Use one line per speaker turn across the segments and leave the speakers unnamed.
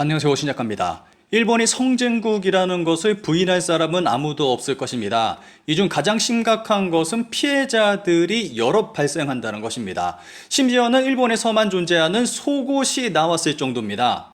안녕하세요. 신작가입니다. 일본이 성진국이라는 것을 부인할 사람은 아무도 없을 것입니다. 이 중 가장 심각한 것은 피해자들이 여러 발생한다는 것입니다. 심지어는 일본에서만 존재하는 속옷이 나왔을 정도입니다.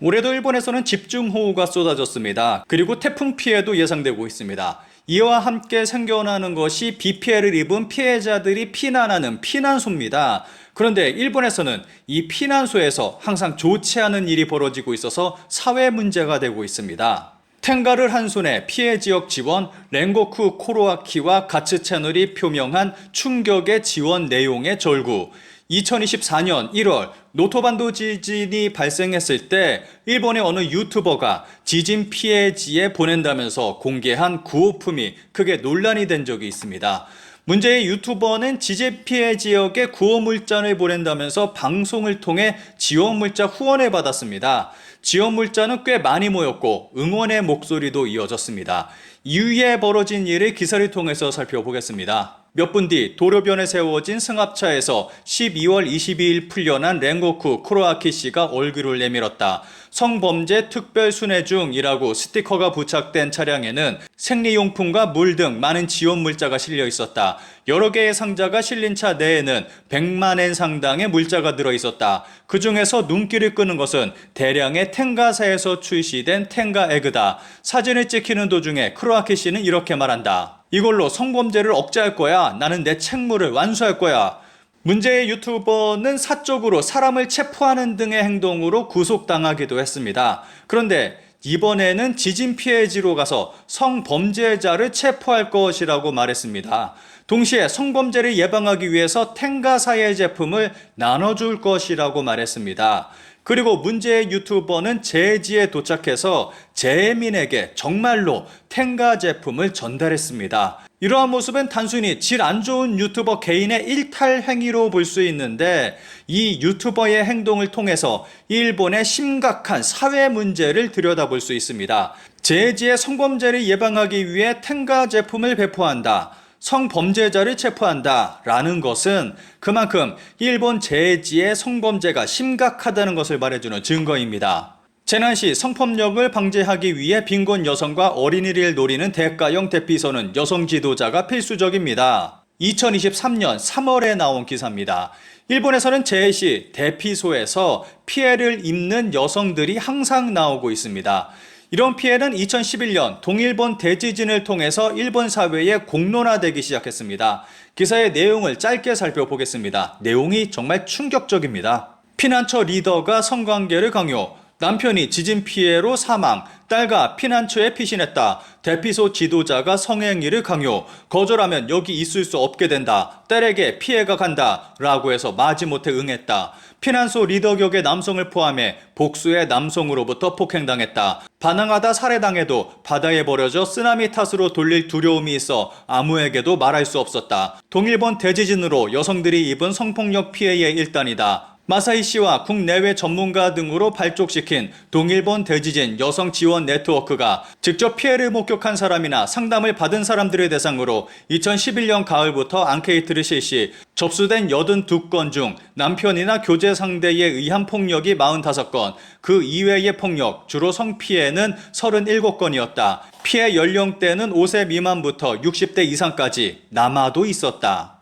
올해도 일본에서는 집중호우가 쏟아졌습니다. 그리고 태풍 피해도 예상되고 있습니다. 이와 함께 생겨나는 것이 비 피해를 입은 피해자들이 피난하는 피난소입니다. 그런데 일본에서는 이 피난소에서 항상 좋지 않은 일이 벌어지고 있어서 사회 문제가 되고 있습니다. 텐가를 한 손에 피해 지역 지원, 랭고쿠 코로아키와 가츠 채널이 표명한 충격의 지원 내용의 절구. 2024년 1월 노토반도 지진이 발생했을 때 일본의 어느 유튜버가 지진 피해지에 보낸다면서 공개한 구호품이 크게 논란이 된 적이 있습니다. 문제의 유튜버는 지진 피해 지역에 구호 물자를 보낸다면서 방송을 통해 지원 물자 후원을 받았습니다. 지원 물자는 꽤 많이 모였고 응원의 목소리도 이어졌습니다. 이후에 벌어진 일을 기사를 통해서 살펴보겠습니다. 몇 분 뒤 도로변에 세워진 승합차에서 12월 22일 풀려난 랭고쿠 코로아키 씨가 얼굴을 내밀었다. 성범죄 특별 순회 중이라고 스티커가 부착된 차량에는 생리용품과 물 등 많은 지원 물자가 실려 있었다. 여러 개의 상자가 실린 차 내에는 100만 엔 상당의 물자가 들어 있었다. 그 중에서 눈길을 끄는 것은 대량의 텐가사에서 출시된 텐가 에그다. 사진을 찍히는 도중에 크로아키 씨는 이렇게 말한다. 이걸로 성범죄를 억제할 거야. 나는 내 책무를 완수할 거야. 문제의 유튜버는 사적으로 사람을 체포하는 등의 행동으로 구속당하기도 했습니다. 그런데 이번에는 지진 피해지로 가서 성범죄자를 체포할 것이라고 말했습니다. 동시에 성범죄를 예방하기 위해서 텐가 사의 제품을 나눠줄 것이라고 말했습니다. 그리고 문제의 유튜버는 제지에 도착해서 재민에게 정말로 텐가 제품을 전달했습니다. 이러한 모습은 단순히 질 안 좋은 유튜버 개인의 일탈 행위로 볼 수 있는데 이 유튜버의 행동을 통해서 일본의 심각한 사회 문제를 들여다볼 수 있습니다. 제지의 성범죄를 예방하기 위해 텐가 제품을 배포한다. 성범죄자를 체포한다 라는 것은 그만큼 일본 제지의 성범죄가 심각하다는 것을 말해주는 증거입니다. 재난시 성폭력을 방지하기 위해 빈곤 여성과 어린이를 노리는 대가형 대피소는 여성 지도자가 필수적입니다. 2023년 3월에 나온 기사입니다. 일본에서는 재해시 대피소에서 피해를 입는 여성들이 항상 나오고 있습니다. 이런 피해는 2011년 동일본 대지진을 통해서 일본 사회에 공론화되기 시작했습니다. 기사의 내용을 짧게 살펴보겠습니다. 내용이 정말 충격적입니다. 피난처 리더가 성관계를 강요, 남편이 지진 피해로 사망, 딸과 피난처에 피신했다. 대피소 지도자가 성행위를 강요. 거절하면 여기 있을 수 없게 된다. 딸에게 피해가 간다. 라고 해서 마지못해 응했다. 피난소 리더 격의 남성을 포함해 복수의 남성으로부터 폭행당했다. 반항하다 살해당해도 바다에 버려져 쓰나미 탓으로 돌릴 두려움이 있어 아무에게도 말할 수 없었다. 동일본 대지진으로 여성들이 입은 성폭력 피해의 일단이다. 마사이 씨와 국내외 전문가 등으로 발족시킨 동일본 대지진 여성 지원 네트워크가 직접 피해를 목격한 사람이나 상담을 받은 사람들을 대상으로 2011년 가을부터 앙케이트를 실시 접수된 82건 중 남편이나 교제 상대에 의한 폭력이 45건, 그 이외의 폭력, 주로 성피해는 37건이었다. 피해 연령대는 5세 미만부터 60대 이상까지 남아도 있었다.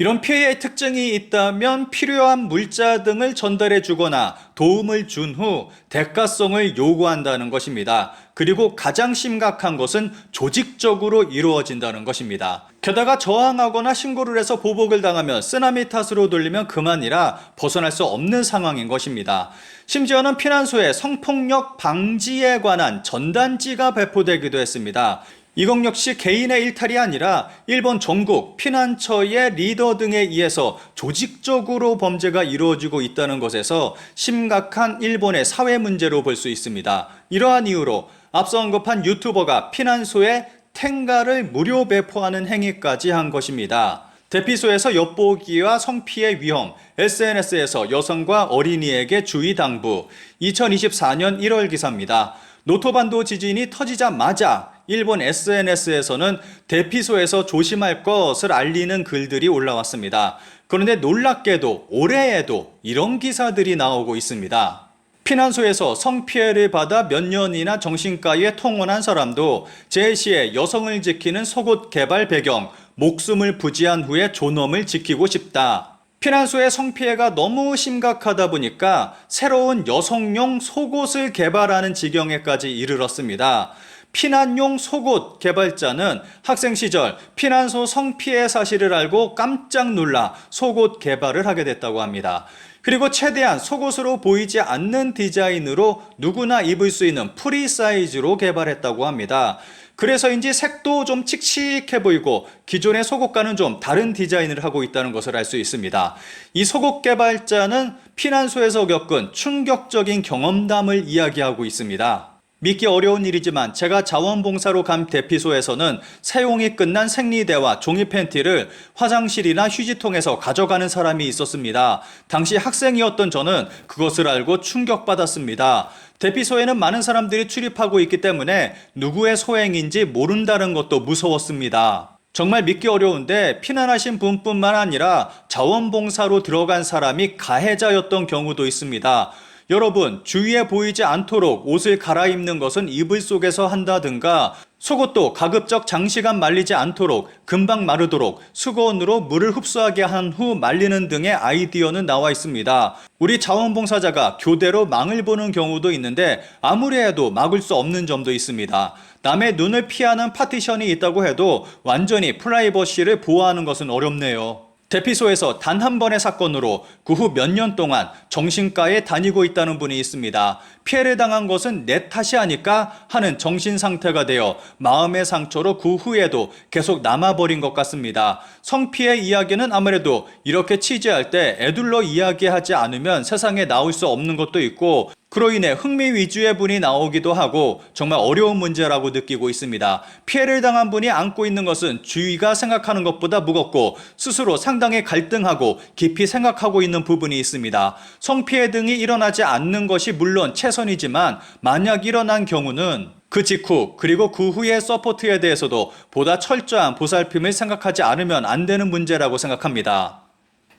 이런 피해의 특징이 있다면 필요한 물자 등을 전달해 주거나 도움을 준 후 대가성을 요구한다는 것입니다. 그리고 가장 심각한 것은 조직적으로 이루어진다는 것입니다. 게다가 저항하거나 신고를 해서 보복을 당하면 쓰나미 탓으로 돌리면 그만이라 벗어날 수 없는 상황인 것입니다. 심지어는 피난소에 성폭력 방지에 관한 전단지가 배포되기도 했습니다. 이것 역시 개인의 일탈이 아니라 일본 전국 피난처의 리더 등에 의해서 조직적으로 범죄가 이루어지고 있다는 것에서 심각한 일본의 사회 문제로 볼 수 있습니다. 이러한 이유로 앞서 언급한 유튜버가 피난소에 텐가를 무료 배포하는 행위까지 한 것입니다. 대피소에서 엿보기와 성피해 위험, SNS에서 여성과 어린이에게 주의 당부. 2024년 1월 기사입니다. 노토반도 지진이 터지자마자 일본 SNS에서는 대피소에서 조심할 것을 알리는 글들이 올라왔습니다. 그런데 놀랍게도 올해에도 이런 기사들이 나오고 있습니다. 피난소에서 성피해를 받아 몇 년이나 정신과에 통원한 사람도 제시의 여성을 지키는 속옷 개발 배경, 목숨을 부지한 후에 존엄을 지키고 싶다. 피난소의 성피해가 너무 심각하다 보니까 새로운 여성용 속옷을 개발하는 지경에까지 이르렀습니다. 피난용 속옷 개발자는 학생 시절 피난소 성피해 사실을 알고 깜짝 놀라 속옷 개발을 하게 됐다고 합니다. 그리고 최대한 속옷으로 보이지 않는 디자인으로 누구나 입을 수 있는 프리 사이즈로 개발했다고 합니다. 그래서인지 색도 좀 칙칙해 보이고 기존의 속옷과는 좀 다른 디자인을 하고 있다는 것을 알 수 있습니다. 이 속옷 개발자는 피난소에서 겪은 충격적인 경험담을 이야기하고 있습니다. 믿기 어려운 일이지만 제가 자원봉사로 간 대피소에서는 사용이 끝난 생리대와 종이 팬티를 화장실이나 휴지통에서 가져가는 사람이 있었습니다. 당시 학생이었던 저는 그것을 알고 충격받았습니다. 대피소에는 많은 사람들이 출입하고 있기 때문에 누구의 소행인지 모른다는 것도 무서웠습니다. 정말 믿기 어려운데 피난하신 분뿐만 아니라 자원봉사로 들어간 사람이 가해자였던 경우도 있습니다. 여러분, 주위에 보이지 않도록 옷을 갈아입는 것은 이불 속에서 한다든가 속옷도 가급적 장시간 말리지 않도록 금방 마르도록 수건으로 물을 흡수하게 한 후 말리는 등의 아이디어는 나와 있습니다. 우리 자원봉사자가 교대로 망을 보는 경우도 있는데 아무리 해도 막을 수 없는 점도 있습니다. 남의 눈을 피하는 파티션이 있다고 해도 완전히 프라이버시를 보호하는 것은 어렵네요. 대피소에서 단 한 번의 사건으로 그 후 몇 년 동안 정신과에 다니고 있다는 분이 있습니다. 피해를 당한 것은 내 탓이 아닐까 하는 정신 상태가 되어 마음의 상처로 그 후에도 계속 남아버린 것 같습니다. 성피해 이야기는 아무래도 이렇게 취재할 때 애둘러 이야기하지 않으면 세상에 나올 수 없는 것도 있고 그로 인해 흥미 위주의 분이 나오기도 하고 정말 어려운 문제라고 느끼고 있습니다. 피해를 당한 분이 안고 있는 것은 주위가 생각하는 것보다 무겁고 스스로 상당히 갈등하고 깊이 생각하고 있는 부분이 있습니다. 성피해 등이 일어나지 않는 것이 물론 최선이지만 만약 일어난 경우는 그 직후 그리고 그 후의 서포트에 대해서도 보다 철저한 보살핌을 생각하지 않으면 안 되는 문제라고 생각합니다.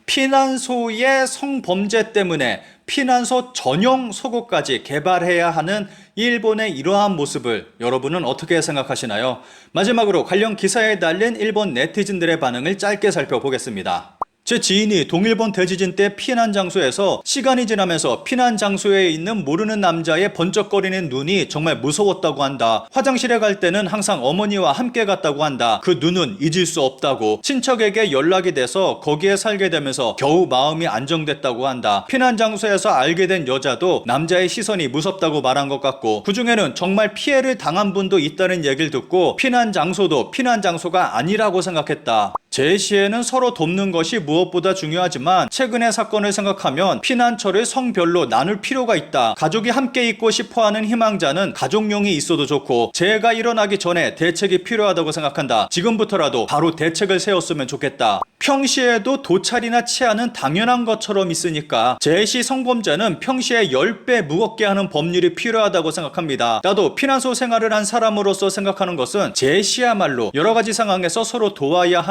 피난소의 성범죄 때문에 피난소 전용 속옷까지 개발해야 하는 일본의 이러한 모습을 여러분은 어떻게 생각하시나요? 마지막으로 관련 기사에 달린 일본 네티즌들의 반응을 짧게 살펴보겠습니다. 제 지인이 동일본 대지진 때 피난 장소에서 시간이 지나면서 피난 장소에 있는 모르는 남자의 번쩍거리는 눈이 정말 무서웠다고 한다. 화장실에 갈 때는 항상 어머니와 함께 갔다고 한다. 그 눈은 잊을 수 없다고. 친척에게 연락이 돼서 거기에 살게 되면서 겨우 마음이 안정됐다고 한다. 피난 장소에서 알게 된 여자도 남자의 시선이 무섭다고 말한 것 같고 그 중에는 정말 피해를 당한 분도 있다는 얘기를 듣고 피난 장소도 피난 장소가 아니라고 생각했다. 제 시에는 서로 돕는 것이 무엇보다 중요하지만 최근의 사건을 생각하면 피난처를 성별로 나눌 필요가 있다. 가족이 함께 있고 싶어 하는 희망자는 가족용이 있어도 좋고 재해가 일어나기 전에 대책이 필요하다고 생각한다. 지금부터라도 바로 대책을 세웠으면 좋겠다. 평시에도 도찰이나 치안은 당연한 것처럼 있으니까 재해시 성범죄는 평시에 10배 무겁게 하는 법률이 필요하다고 생각합니다. 나도 피난소 생활을 한 사람으로서 생각하는 것은 재해시야말로 여러 가지 상황에서 서로 도와야 하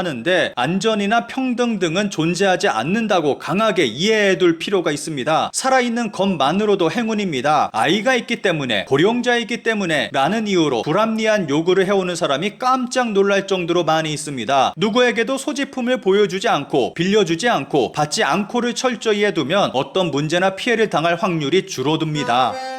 안전이나 평등 등은 존재하지 않는다고 강하게 이해해둘 필요가 있습니다. 살아있는 것만으로도 행운입니다. 아이가 있기 때문에 고령자이기 때문에 라는 이유로 불합리한 요구를 해오는 사람이 깜짝 놀랄 정도로 많이 있습니다. 누구에게도 소지품을 보여주지 않고 빌려주지 않고 받지 않고를 철저히 해두면 어떤 문제나 피해를 당할 확률이 줄어듭니다.